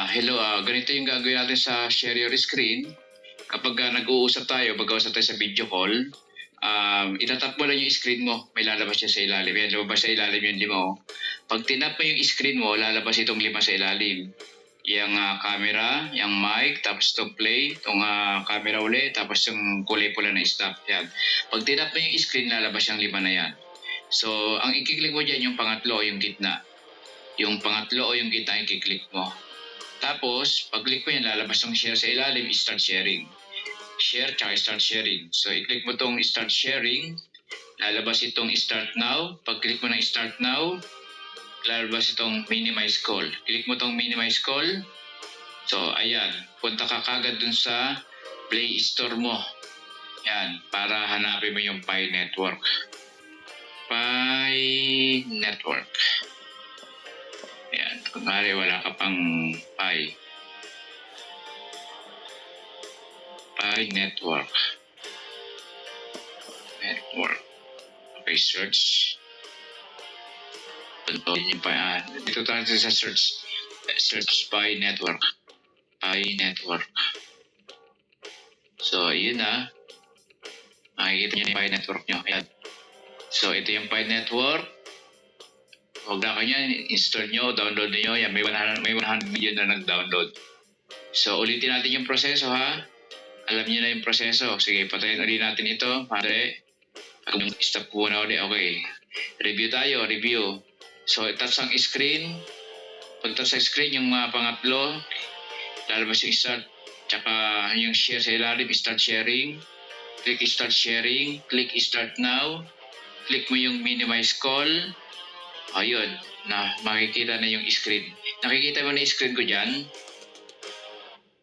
Ah, hello, ah, ganito yung gagawin natin sa share your screen. Kapag ah, nag-uusap tayo, mag-uusap tayo sa video call, um, itatap mo lang yung screen mo, may lalabas siya sa ilalim. Yan, lumabas sa ilalim yung lima. oh. Pag tinap mo yung screen mo, lalabas itong lima sa ilalim. Yung ah, camera, yung mic, tapos itong play, itong ah, camera uli, tapos yung kulay pula na stop. Yan. Pag tinap mo yung screen, lalabas yung lima na yan. So, ang ikiklik mo dyan yung pangatlo, yung gitna. Yung pangatlo o yung gitna, ikiklik mo. Tapos, pag click mo yan, lalabas yung share sa ilalim, start sharing. Share, tsaka start sharing. So, i-click mo tong start sharing, lalabas itong start now. Pag click mo ng start now, lalabas itong minimize call. Click mo tong minimize call. So, ayan, punta ka kagad dun sa Play Store mo. Yan, para hanapin mo yung Pi Network. Pi Network. Kunwari wala ka pang Pi. Pi Network. Network. Okay, search. Ito yung Pi. ah, Dito tayo sa search. Search Pi Network. Pi Network. So, yun na. Makikita niyo na yung Pi Network nyo. Ayan. So, ito yung Pi Network. Huwag na kanya, install nyo, download nyo. Yan, may 100, may 100 million na nag-download. So, ulitin natin yung proseso ha. Alam niyo na yung proseso. Sige, patayin ulit natin ito. Pare, pag stop ko na ulit. Okay. Review tayo, review. So, touch ang screen. Pag ang screen, yung mga pangatlo, lalabas yung start, tsaka yung share sa ilalim, start sharing. Click start sharing. Click start now. Click mo yung minimize call. Ayun, na makikita na yung screen. Nakikita mo na yung screen ko dyan?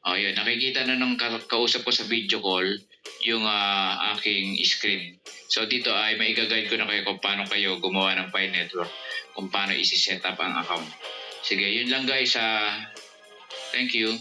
Ayun, nakikita na nung ka- kausap ko sa video call yung ah, aking screen. So dito ay may guide ko na kayo kung paano kayo gumawa ng Pi Network, kung paano isi-set up ang account. Sige, yun lang guys. ah thank you.